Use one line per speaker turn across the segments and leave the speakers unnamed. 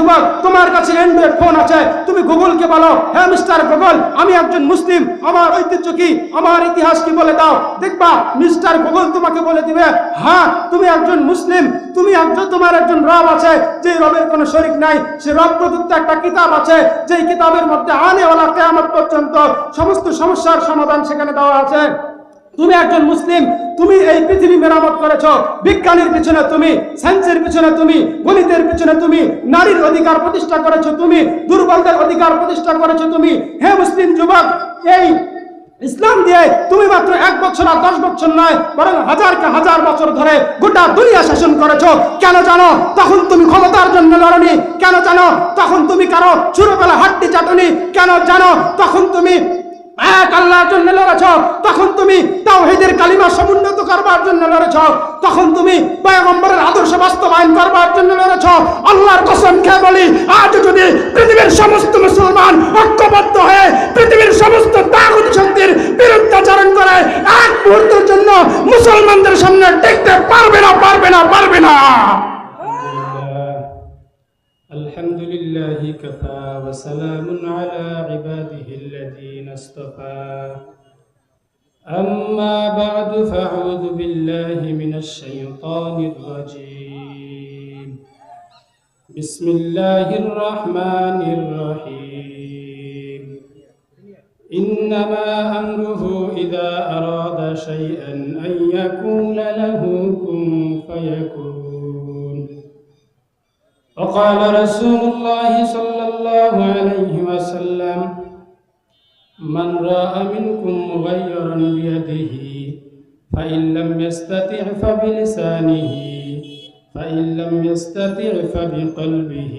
যুবক, তোমার কাছে অ্যান্ড্রয়েড ফোন আছে। তুমি গুগলকে বলো হ্যাঁ মিস্টার গুগল, আমি একজন মুসলিম। আমার ঐতিহ্য কি? আমার ইতিহাস কি বলে দাও? দেখবা, মিস্টার গুগল তোমাকে বলে দিবে হ্যাঁ তুমি একজন মুসলিম। তুমি একজন, তোমার একজন রব আছে। যে রবের কোনো শরিক নাই, সে রব প্রদত্ত একটা কিতাব আছে। যেই কিতাবের মধ্যে আনেওয়ালা কেয়ামত পর্যন্ত সমস্ত সমস্যার সমাধান সেখানে দেওয়া আছে। তুমি একজন মুসলিম, তুমি এই পৃথিবী মেরামত করেছ। বিজ্ঞানের পিছনে তুমি সায়েন্সের পিছনে তুমি, গণিতের পিছনে তুমি, নারীর অধিকার প্রতিষ্ঠা করেছ তুমি, দুর্বলদের অধিকার প্রতিষ্ঠা করেছ তুমি। হে মুসলিম যুবক, এই ইসলাম দিয়ে তুমি মাত্র এক বছর আর দশ বছর নয়, বরং হাজারকে হাজার বছর ধরে গোটা দুনিয়া শাসন করেছ। কেন জানো? তখন তুমি ক্ষমতার জন্য লড়নি। কেন জানো? তখন তুমি কারও ছোটবেলা হাড্ডি চাটনি। কেন জানো? তখন তুমি এক আল্লাহর জন্য লড়েছ, তখন তুমি তাওহীদের কালিমা সমুন্নত করবার জন্য লড়েছ, তখন তুমি পয়গম্বরের আদর্শ বাস্তবায়ন করবার জন্য লড়েছ। আল্লাহর কসম খেয়ে বলি, আজ যদি পৃথিবীর সমস্ত মুসলমান ঐক্যবদ্ধ হয়ে পৃথিবীর সমস্ত তাগুত শক্তির বিরুদ্ধাচরণ করে, এক মুহূর্তের জন্য মুসলমানদের সামনে টিকতে পারবে না পারবে না পারবে না।
الحمد لله كفى وسلام على عباده الذين اصطفى. أما بعد فأعوذ بالله من الشيطان الرجيم. بسم الله الرحمن الرحيم. إنما أمره إذا أراد شيئا أن يقول له كن فيكون. وقال رسول الله صلى الله عليه وسلم من رأى منكم مغيرا بيده فإن لم يستطع فبلسانه فإن لم يستطع فبقلبه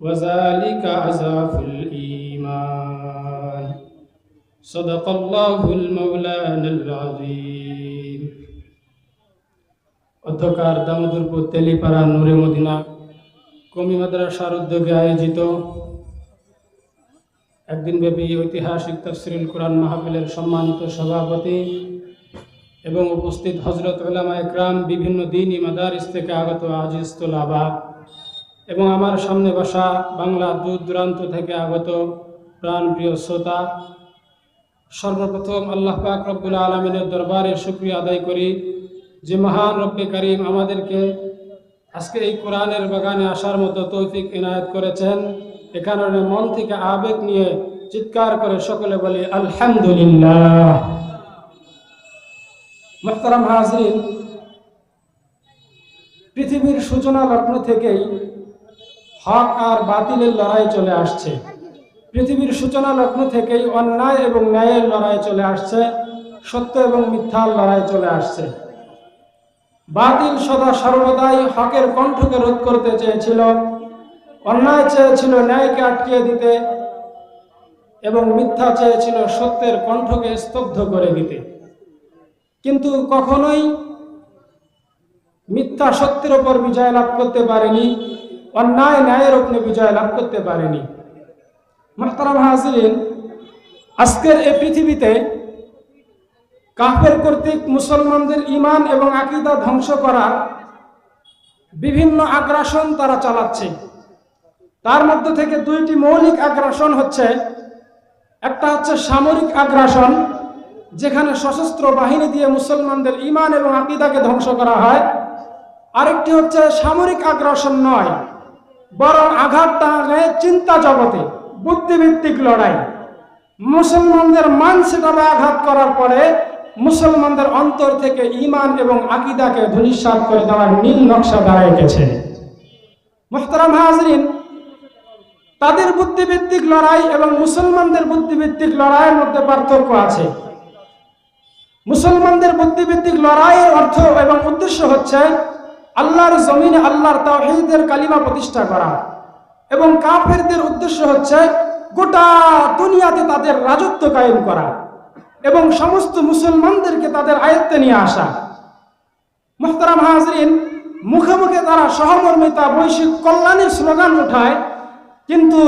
وذلك عزاف الإيمان صدق الله المولانا العظيم অধ্যকার দামোদরপুর তেলিপাড়া নূরে মদিনা কমি মাদ্রাসার উদ্যোগে আয়োজিত একদিন ব্যাপী ঐতিহাসিক তফসিরুল কোরআন মাহফিলের সম্মানিত সভাপতি এবং উপস্থিত হজরত উলামা একরাম বিভিন্ন দিনই মাদারিস থেকে আগত আজিজ তোলাবা এবং আমার সামনে বসা বাংলা দূর দূরান্ত থেকে আগত প্রাণপ্রিয় শ্রোতা, সর্বপ্রথম আল্লাহ পাক রব্বুল আলমিনের দরবারে শুক্রিয়া আদায় করি যে মহান রব্বে করিম আমাদেরকে আজকে এই কোরআনের বাগানে আসার মতো তৌফিক ইনায়ত করেছেন। এ কারণে মন থেকে আবেগ নিয়ে চিৎকার করে সকলে বলি, আলহামদুলিল্লাহ। হাজরিন, পৃথিবীর সূচনা লগ্ন থেকেই হক আর বাতিলের লড়াই চলে আসছে। পৃথিবীর সূচনা লগ্ন থেকেই অন্যায় এবং ন্যায়ের লড়াই চলে আসছে, সত্য এবং মিথ্যার লড়াই চলে আসছে। বাতিল সদা সর্বদাই হকের কণ্ঠকে রোধ করতে চেয়েছিল, অন্যায় চেয়েছিল, ন্যায়কে আটকিয়ে দিতে এবং মিথ্যা চেয়েছিল সত্যের কণ্ঠকে স্তব্ধ করে দিতে। কিন্তু কখনোই মিথ্যা সত্যের ওপর বিজয় লাভ করতে পারেনি, অন্যায় ন্যায়ের ওপরে বিজয় লাভ করতে পারেনি। মাহতারাম হাজরিন, আজকের এই পৃথিবীতে কাফের কর্তৃক মুসলমানদের ইমান এবং আকিদা ধ্বংস করার বিভিন্ন আগ্রাসন তারা চালাচ্ছে। তার মধ্যে থেকে দুইটি মৌলিক আগ্রাসন হচ্ছে, একটা হচ্ছে সামরিক আগ্রাসন, যেখানে সশস্ত্র বাহিনী দিয়ে মুসলমানদের ইমান এবং আকিদাকে ধ্বংস করা হয়। আরেকটি হচ্ছে সামরিক আগ্রাসন নয়, বরং আঘাত টানে চিন্তা জগতে, বুদ্ধিভিত্তিক লড়াই। মুসলমানদের মান সেটাবে আঘাত করার পরে মুসলমানদের অন্তর থেকে ইমান এবং আকিদাকে ধূলিসাৎ করে দেওয়ার নীল নকশা দাঁড়ায় গেছে। মোহতারাম হাজরিন, তাদের বুদ্ধিভিত্তিক লড়াই এবং মুসলমানদের বুদ্ধিভিত্তিক লড়াইয়ের মধ্যে পার্থক্য আছে। মুসলমানদের বুদ্ধিভিত্তিক লড়াইয়ের অর্থ এবং উদ্দেশ্য হচ্ছে আল্লাহর জমিনে আল্লাহর তাওহীদের কালিমা প্রতিষ্ঠা করা এবং কাফেরদের উদ্দেশ্য হচ্ছে গোটা দুনিয়াতে তাদের রাজত্ব কায়েম করা। এবং সমস্ত মুসলমানদেরকে তাদের আয়ত্তে নিয়ে আসা। মোহতারাম হাজরিন, মুখে মুখে তারা সহমর্মিতা, বৈশ্বিক কল্যাণের স্লোগান উঠায়, কিন্তু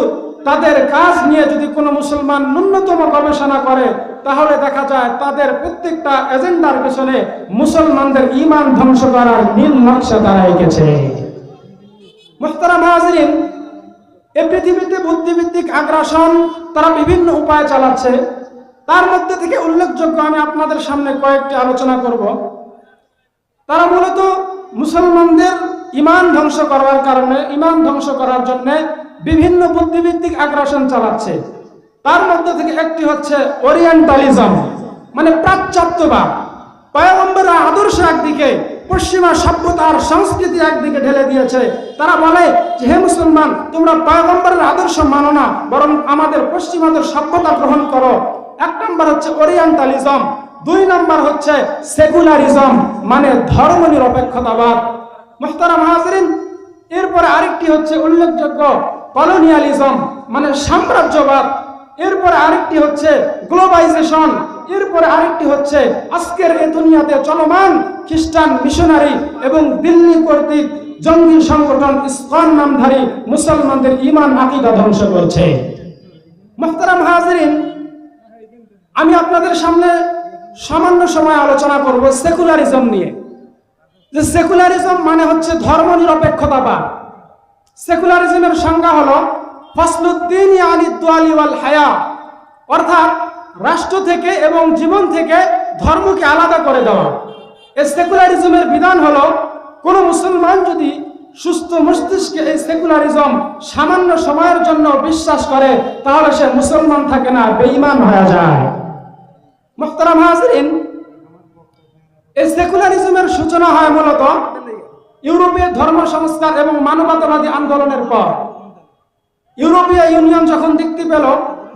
তাদের কাজ নিয়ে যদি কোনো মুসলমান ন্যূনতম গবেষণা করে, তাহলে দেখা যায় তাদের প্রত্যেকটা এজেন্ডার পেছনে মুসলমানদের ইমান ধ্বংস করার নীল নকশা দাঁড়ায় গেছে মোহতারাম হাজরিন, এ পৃথিবীতে বুদ্ধিভিত্তিক আগ্রাসন তারা বিভিন্ন উপায় চালাচ্ছে। তার মধ্যে থেকে উল্লেখযোগ্য আমি আপনাদের সামনে কয়েকটি আলোচনা করব। তারা মূলত মুসলমানদের ইমান ধ্বংস করার কারণে, ইমান ধ্বংস করার জন্য বিভিন্ন বুদ্ধিভিত্তিক আগ্রাসন চালাচ্ছে। তার মধ্যে থেকে একটি হচ্ছে ওরিয়েন্টালিজম মানে প্রাচ্যাত্যবাদ। পয়গম্বরের আদর্শ একদিকে, পশ্চিমা সভ্যতার সংস্কৃতি একদিকে ঢেলে দিয়েছে। তারা বলে যে, হে মুসলমান, তোমরা পয়গম্বরের আদর্শ মানো না, বরং আমাদের পশ্চিমাদের সভ্যতা গ্রহণ করো। এক নম্বর হচ্ছে ওরিয়েন্টালিজম দুই নম্বর হচ্ছে সেকুলারিজম মানে ধর্ম নিরপেক্ষতাবাদ। মোহতারাম হাজরিন, এরপরে আরেকটি হচ্ছে উল্লেখযোগ্য কলোনিয়ালিজম মানে সাম্রাজ্যবাদ। এরপরে আরেকটি হচ্ছে গ্লোবাইজেশন এরপরে আরেকটি হচ্ছে আজকের এ দুনিয়াতে চলমান খ্রিস্টান মিশনারি এবং দিল্লি কর্তৃক জঙ্গি সংগঠন ইসকন নামধারী মুসলমানদের ইমান আকিদা ধ্বংস করছে। মোহতারাম হাজরিন আমি আপনাদের সামনে সামান্য সময় আলোচনা করব সেকুলারিজম নিয়ে। যে সেকুলারিজম মানে হচ্ছে ধর্ম নিরপেক্ষতাবাদ সেকুলারিজমের সংজ্ঞা হলো ফসলুদ্দিন আলী দোয়ালি ওয়াল হায়া। অর্থাৎ রাষ্ট্র থেকে এবং জীবন থেকে ধর্মকে আলাদা করে দেওয়া। এই সেকুলারিজমের বিধান হলো কোনো মুসলমান যদি সুস্থ মস্তিষ্কে এই সেকুলারিজম সামান্য সময়ের জন্য বিশ্বাস করে, তাহলে সে মুসলমান থাকে না, বেঈমান হয়ে যায়। মোহতারাম হাজরিন সেকুলারিজমের সূচনা হয় মূলত ইউরোপীয় ধর্ম সংস্কার এবং মানবতাবাদী আন্দোলনের পর। ইউরোপীয় ইউনিয়ন যখন দেখতে পেল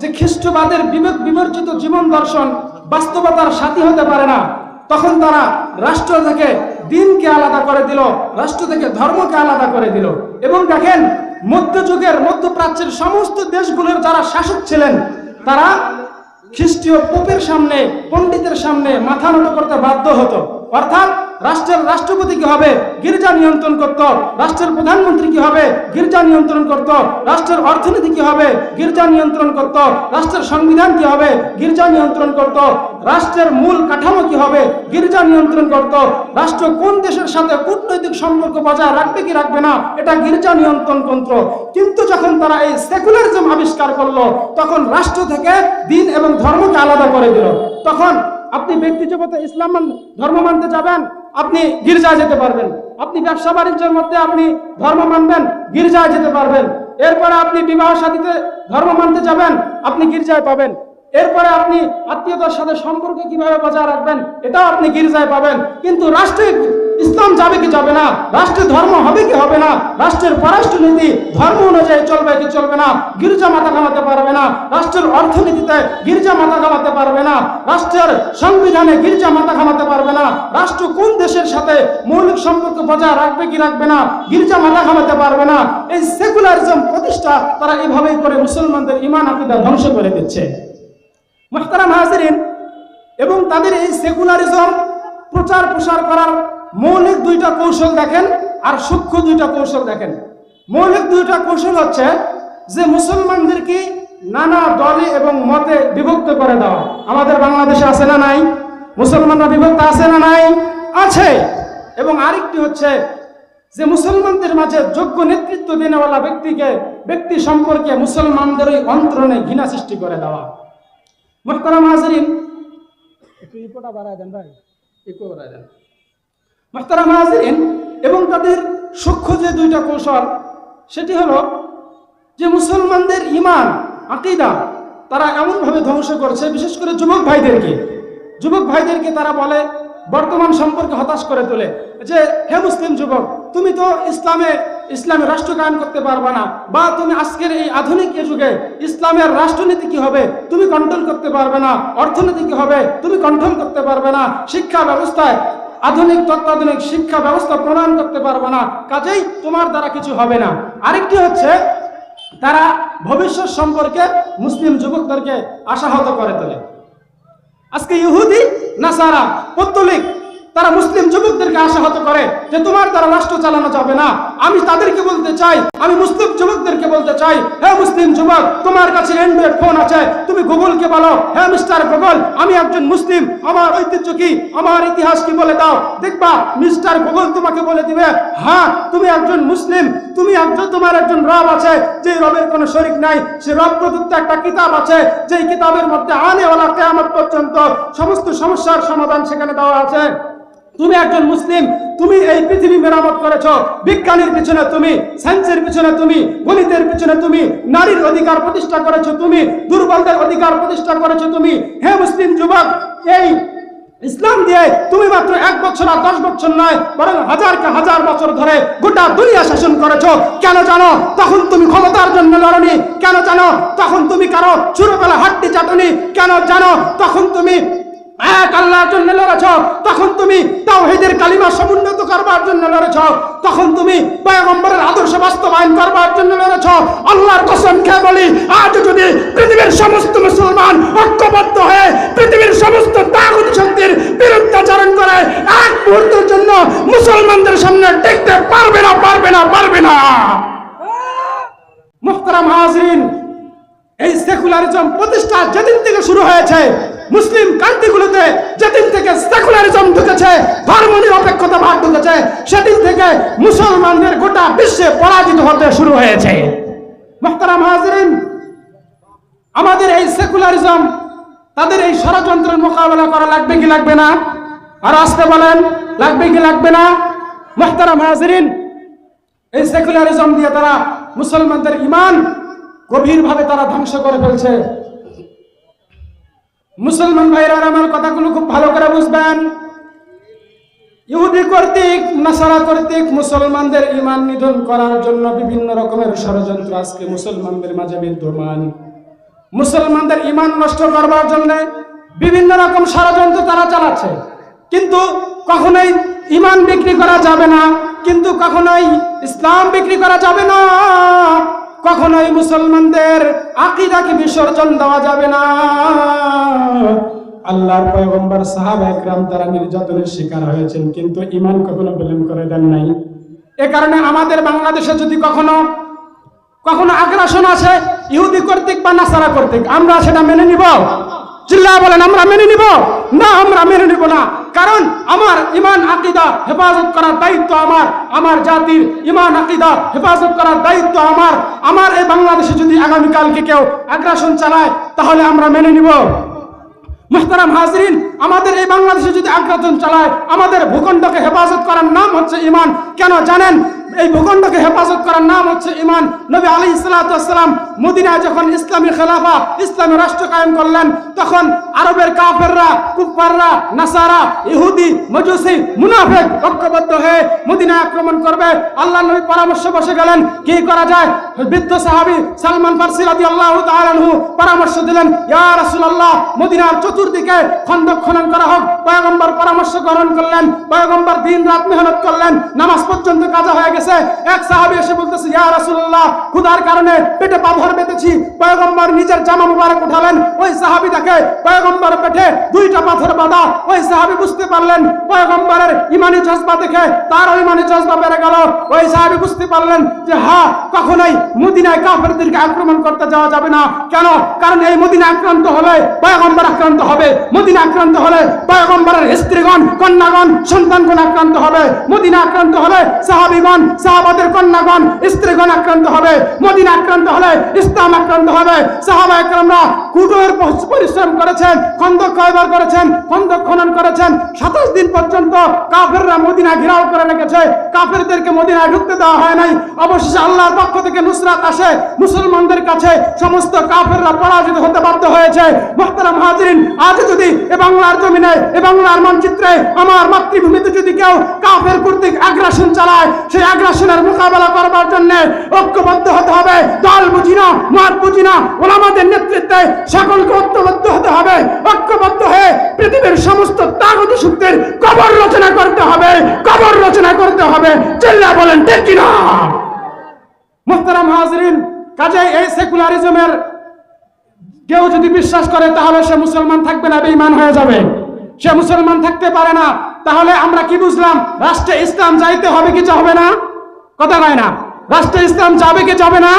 যে খ্রিস্টবাদের বিবেক বিবর্জিত জীবন দর্শন বাস্তবতার সাথী হতে পারে না, তখন তারা রাষ্ট্র থেকে দিনকে আলাদা করে দিল, রাষ্ট্র থেকে ধর্মকে আলাদা করে দিল। এবং দেখেন, মধ্যযুগের, মধ্যপ্রাচ্যের সমস্ত দেশগুলোর যারা শাসক ছিলেন, তারা খ্রিস্টীয় পোপের সামনে পণ্ডিতের সামনে মাথা নত করতে বাধ্য হতো। অর্থাৎ রাষ্ট্রের রাষ্ট্রপতি কি হবে? গির্জা নিয়ন্ত্রণ করত। রাষ্ট্রের প্রধানমন্ত্রী কি হবে? গির্জা নিয়ন্ত্রণ করত। রাষ্ট্রের অর্থনীতি কি হবে? গির্জা নিয়ন্ত্রণ করত। রাষ্ট্রের সংবিধান কি হবে? গির্জা নিয়ন্ত্রণ করত। রাষ্ট্রের মূল কাঠামো কি হবে? গির্জা নিয়ন্ত্রণ করত। রাষ্ট্র কোন দেশের সাথে কূটনৈতিক সম্পর্ক বজায় রাখবে কি রাখবে না, এটা গির্জা নিয়ন্ত্রণ তন্ত্র। কিন্তু যখন তারা এই সেকুলারিজম আবিষ্কার করল, তখন রাষ্ট্র থেকে দিন এবং ধর্মকে আলাদা করে দিল। তখন আপনি ব্যক্তি জগতে ইসলাম ধর্ম মানতে যাবেন? আপনি গির্জায় যেতে পারবেন। আপনি ব্যবসা বাণিজ্যের মধ্যে আপনি ধর্ম মানবেন, গির্জায় যেতে পারবেন। এরপরে আপনি বিবাহ সাথীতে ধর্ম মানতে যাবেন, আপনি গির্জায় পাবেন। এরপরে আপনি আত্মীয়তার সাথে সম্পর্ক কীভাবে বজায় রাখবেন, এটাও আপনি গির্জায় পাবেন। কিন্তু রাষ্ট্রে ইসলাম যাবে কি যাবে না? রাষ্ট্রে ধর্ম হবে কি হবে না? রাষ্ট্রের পররাষ্ট্রনীতি ধর্ম অনুযায়ী চলবে কি চলবে না? গির্জা মাথা ঘামাতে পারবে না? রাষ্ট্রের অর্থনীতিতে গির্জা মাথা ঘামাতে পারবে না? রাষ্ট্রের সংবিধানে গির্জা মাথা ঘামাতে পারবে না? সাথে মৌলিক সম্পর্ক বজায় রাখবে কি রাখবে না, গির্জা মাথা ঘামাতে পারবে না, এই সেকুলারিজম প্রতিষ্ঠা তারা এভাবেই করে মুসলমানদের ইমান আকিদা ধ্বংস করে দিচ্ছে। এবং তাদের এই সেকুলারিজম প্রচার প্রসার করার মৌলিক দুইটা কৌশল দেখেন আর সূক্ষ্ম দুইটা কৌশল দেখেন। মৌলিক দুইটা কৌশল হচ্ছে যে মুসলমানদেরকে নানা দলে এবং মতে বিভক্ত করে দেওয়া। আমাদের বাংলাদেশে আছে না নাই? মুসলমানরা বিভক্ত আছে না নাই? আছে। এবং আরেকটি হচ্ছে যে মুসলমানদের মাঝে যোগ্য নেতৃত্ব দেনেওয়ালা ব্যক্তিকে ব্যক্তি সম্পর্কে মুসলমানদের ওই অন্তরণে ঘৃণা সৃষ্টি করে দেওয়া। মোহতারাম হাজরিন একটু ইকোটা বাড়ায় দেন ভাই। ইকো বাড়ায় দেন। মোহতারাম হাজরিন এবং তাদের সূক্ষ্ম যে দুইটা কৌশল সেটি হলো যে মুসলমানদের ইমান আকিদা তারা এমনভাবে ধ্বংস করছে বিশেষ করে যুবক ভাইদেরকে। যুবক ভাইদেরকে তারা বলে বর্তমান সম্পর্কে হতাশ করে তোলে। যে, হে মুসলিম যুবক, তুমি তো ইসলামে ইসলামের রাষ্ট্র কায়েম করতে পারবে না, বা তুমি আজকের এই আধুনিক যুগে ইসলামের রাষ্ট্রনীতি কি হবে, তুমি কন্ট্রোল করতে পারবে না, অর্থনীতি কি হবে, তুমি কন্ট্রোল করতে পারবে না, শিক্ষা ব্যবস্থায় আধুনিক, তত্ত্বাধুনিক শিক্ষা ব্যবস্থা প্রণয়ন করতে পারবে না, কাজেই তোমার দ্বারা কিছু হবে না। আরেকটি হচ্ছে, তারা ভবিষ্যৎ সম্পর্কে মুসলিম যুবকদেরকে আশাহত করে তোলে। আজকে ইহুদি, নাসারা, পত্তলিক, তারা মুসলিম যুবকদেরকে আশাহত করে যে তোমার দ্বারা রাষ্ট্র চালানো যাবে না। আমি তাদেরকে বলতে চাই, আমি মুসলিম যুবকদেরকে বলতে
চাই, হে মুসলিম যুবক, তোমার কাছে অ্যান্ড্রয়েড ফোন আছে, তুমি গুগলকে বলো, হে মিস্টার গুগল, আমি একজন মুসলিম, আমার ঐতিহ্য কি? আমার ইতিহাস কি বলে দাও, দেখবা, মিস্টার গুগল তোমাকে বলে দিবে হ্যাঁ তুমি একজন মুসলিম, তুমি একজন, তোমার একজন রব আছে যে রবের কোনো শরিক নাই, সে রব প্রদত্ত একটা কিতাব আছে, যেই কিতাবের মধ্যে আনেওয়ালা কেয়ামত পর্যন্ত সমস্ত সমস্যার সমাধান সেখানে দেওয়া আছে। তুমি একজন মুসলিম, তুমি এই পৃথিবী মেরামত করেছ। বিজ্ঞানের পিছনে তুমি সায়েন্সের পিছনে তুমি, গণিতের পিছনে তুমি, নারীর অধিকার প্রতিষ্ঠা করেছ তুমি, দুর্বলদের অধিকার প্রতিষ্ঠা করেছ তুমি। হে মুসলিম যুবক, এই ইসলাম দিয়ে তুমি মাত্র এক বছর আর দশ বছর নয়, বরং হাজারকে হাজার বছর ধরে গোটা দুনিয়া শাসন করেছ। কেন জানো? তখন তুমি ক্ষমতার জন্য লড়নি। কেন জানো? তখন তুমি কারও ছোটবেলা হাড্ডি চাটনি। কেন জানো? তখন তুমি এক আল্লাহর জন্য লড়েছ, তখন তুমি তাওহীদের কালিমা সমুন্নত করবার জন্য লড়েছ, তখন তুমি পয়গম্বরের আদর্শ বাস্তবায়ন করবার জন্য লড়েছ। আল্লাহর কসম খেয়ে বলি, আজ যদি পৃথিবীর সমস্ত মুসলমান ঐক্যবদ্ধ হয়ে পৃথিবীর সমস্ত শক্তির করে এক মুহূর্তের জন্য মুসলমানদের সামনে টিকতে পারবে না পারবে না পারবে না। মুহতারাম হাজরিন, এই সেকুলারিজম প্রতিষ্ঠা যেদিন থেকে শুরু হয়েছে মুসলিম কান্ট্রিগুলোতে যেদিন থেকে সেকুলারিজম ঢুকেছে, ধর্ম নিরপেক্ষতা ভাগ ঢুকেছে, সেদিন থেকে মুসলমানদের গোটা বিশ্বে পরাজিত হতে শুরু হয়েছে। মোহতারাম হাজরিন, আমাদের এই সেকুলারিজম, তাদের এই ষড়যন্ত্রের মোকাবেলা করা লাগবে কি লাগবে না? আর আসতে বলেন, লাগবে কি লাগবে না? মোহতারাম হাজরিন, এই সেকুলারিজম দিয়ে তারা মুসলমানদের ইমান গভীরভাবে তারা ধ্বংস করে ফেলছে। মুসলমান ভাইরা আমার কথাগুলো খুব ভালো করে বুঝবেন। ইহুদি কর্তৃক, নাসারা কর্তৃক মুসলমানদের ইমান নিধন করার জন্য বিভিন্ন রকমের ষড়যন্ত্র আজকে মুসলমানদের মাঝে বিদ্যমান। মুসলমানদের ইমান নষ্ট করবার জন্য বিভিন্ন রকম ষড়যন্ত্র তারা চালাচ্ছে। কিন্তু কখনোই ইমান বিক্রি করা যাবে না, কিন্তু কখনোই ইসলাম বিক্রি করা যাবে না। কখনোই মুসলমানদের আকিদাকে বিসর্জন দেওয়া যাবে না। আল্লাহর পয়গম্বর সাহাবা একরাম তারা নির্যাতনের শিকার হয়েছেন, কিন্তু ইমান কখনো বিলীন করে দেন নাই। এ কারণে আমাদের বাংলাদেশে যদি কখনো কখনো আগ্রাসন আছে ইহুদি কর্তৃক বা নাসারা কর্তৃক, আমরা সেটা মেনে নিব। চিল্লা বলেন, আমরা মেনে নিব? না, আমরা মেনে নিব না। কারণ আমার ইমান, আকিদা, হেফাজত করার দায়িত্ব আমার। আমার জাতির ইমান, আকিদা, হেফাজত করার দায়িত্ব আমার। আমার এই বাংলাদেশে যদি আগামীকালকে কেউ আগ্রাসন চালায়, তাহলে আমরা মেনে নিব। মোহতারাম হাজরিন, আমাদের এই বাংলাদেশে যদি আগ্রাসন চালায়, আমাদের ভূখণ্ডকে হেফাজত করার নাম হচ্ছে ইমান। কেন জানেন? এই ভূখণ্ডকে হেফাজত করার নাম হচ্ছে ইমান নবী আলী ইসলাতাম মদিনায় যখন ইসলামী খেলাফা, ইসলামী রাষ্ট্র কায়েম করলেন, তখন আরবের কাফেররা কুফাররা নাসারা, ইহুদি, মজুসি, মুনাফেক ঐক্যবদ্ধ হয়ে মদিনায় আক্রমণ করবে। আল্লাহ নবী পরামর্শ বসে গেলেন, কি করা যায়? বৃদ্ধ সাহাবী সালমান ফারসি তাআলা আনহু পরামর্শ দিলেন, ইয়া রাসূলুল্লাহ, মদিনার চতুর্দিকে খন্দক খনন করা হোক। পয়গম্বর পরামর্শ গ্রহণ করলেন, পয়গম্বর দিন রাত মেহনত করলেন, নামাজ পর্যন্ত কাজা হয়ে গেছে এক সাহাবী এসে বলতেছে, ইয়া রাসূলুল্লাহ, ক্ষুধার কারণে পেটে পাথর বেঁধেছি। পয়গম্বর নিজের জামা মুবারক উঠালেন। ওই সাহাবী দেখে পয়গম্বর পেটে দুইটা পাথর বাঁধা। ওই সাহাবী বুঝতে পারলেন, পয়গম্বরের ইমানি জজবা দেখে তার ইমানি জজবা বেড়ে গেল। ওই সাহাবী বুঝতে পারলেন যে হ্যাঁ কখনোই মদিনায় কাফেরদেরকে আক্রমণ করতে যাওয়া যাবে না। কেন? কারণ এই মদিনা আক্রান্ত হলে পয়গম্বর আক্রান্ত হবে। মদিনা আক্রান্ত হলে পয়গম্বরের স্ত্রীগণ, কন্যাগণ, সন্তানগণ আক্রান্ত হবে। মদিনা আক্রান্ত হলে সাহাবিগণ সাহাবাদের কন্যাগণ, স্ত্রীগণ আক্রান্ত হবে, মদিনা আক্রান্ত হলে ইসলাম আক্রান্ত হবে। সাহাবা একরামরা কুটোর পরিশ্রম করেছেন, খন্দক কয়বার করেছেন, খন্দক খনন করেছেন। সাতাশ দিন পর্যন্ত কাফেররা মদিনা করে রেখেছে। কাফেরদেরকে মদিনায় ঢুকতে দেওয়া হয় নাই। অবশেষে আল্লাহর পক্ষ থেকে নুসরাত আসে। মুসলমানদের কাছে সমস্ত কাফেররা পরাজিত হতে বাধ্য হয়েছে। আজ যদি এ বাংলার জমিনে, এ বাংলার মানচিত্রে আমার মাতৃভূমিতে যদি কেউ কাফের কর্তৃক আগ্রাসন চালায়, সেই আগ্রাসনের মোকাবেলা করবার জন্য ঐক্যবদ্ধ হতে হবে। দল বুঝি না মাঠ বুঝি না, ওলামাদের নেতৃত্বে সকলকে ঐক্যবদ্ধ হতে হবে। ঐক্যবদ্ধ হয়ে পৃথিবীর সমস্ত তাগত শক্তির কবর রচনা করতে হবে, কবর রচনা করতে হবে। চিল্লা বলেন, ঠিক কিনা? মোহতারাম হাজরিন, কাজে এই সেকুলারিজমের কেউ যদি বিশ্বাস করে, তাহলে সে মুসলমান থাকবে না, বেঈমান হয়ে যাবে। সে মুসলমান থাকতে পারে না, তাহলে আমরা কি বুঝলাম? রাষ্ট্রে ইসলাম যাইতে হবে কি হবে না? কথা কয় না। রাষ্ট্রে ইসলাম যাবে কি যাবে না?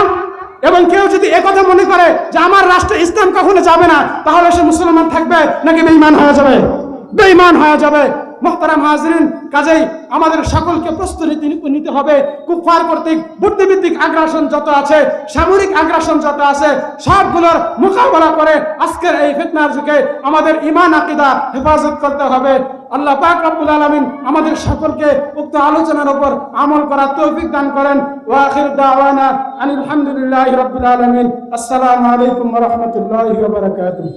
এবং কেউ যদি একথা মনে করে যে আমার রাষ্ট্রে ইসলাম কখনো যাবে না, তাহলে সে মুসলমান থাকবে নাকি বেঈমান হয়ে যাবে? বেঈমান হয়ে যাবে। মোহতারাম হাজরিন, কাজেই আমাদের সকলকে প্রস্তুতি নিতে হবে। কুফার কর্তৃক বুদ্ধিভিত্তিক আগ্রাসন যত আছে, সামরিক আগ্রাসন যত আছে, সবগুলোর মোকাবেলা করে আজকের এই ফিতনার যুগে আমাদের ইমান আকিদা হেফাজত করতে হবে। আল্লাহ পাক রব্বুল আলামিন আমাদের সকলকে উক্ত আলোচনার উপর আমল করার তৌফিক দান করেন। ওয়া আখির দাওয়ানা আনিল হামদুলিল্লাহি রাব্বিল আলামিন। আসসালামু আলাইকুম ওয়া রাহমাতুল্লাহি ওয়া বারাকাতুহু।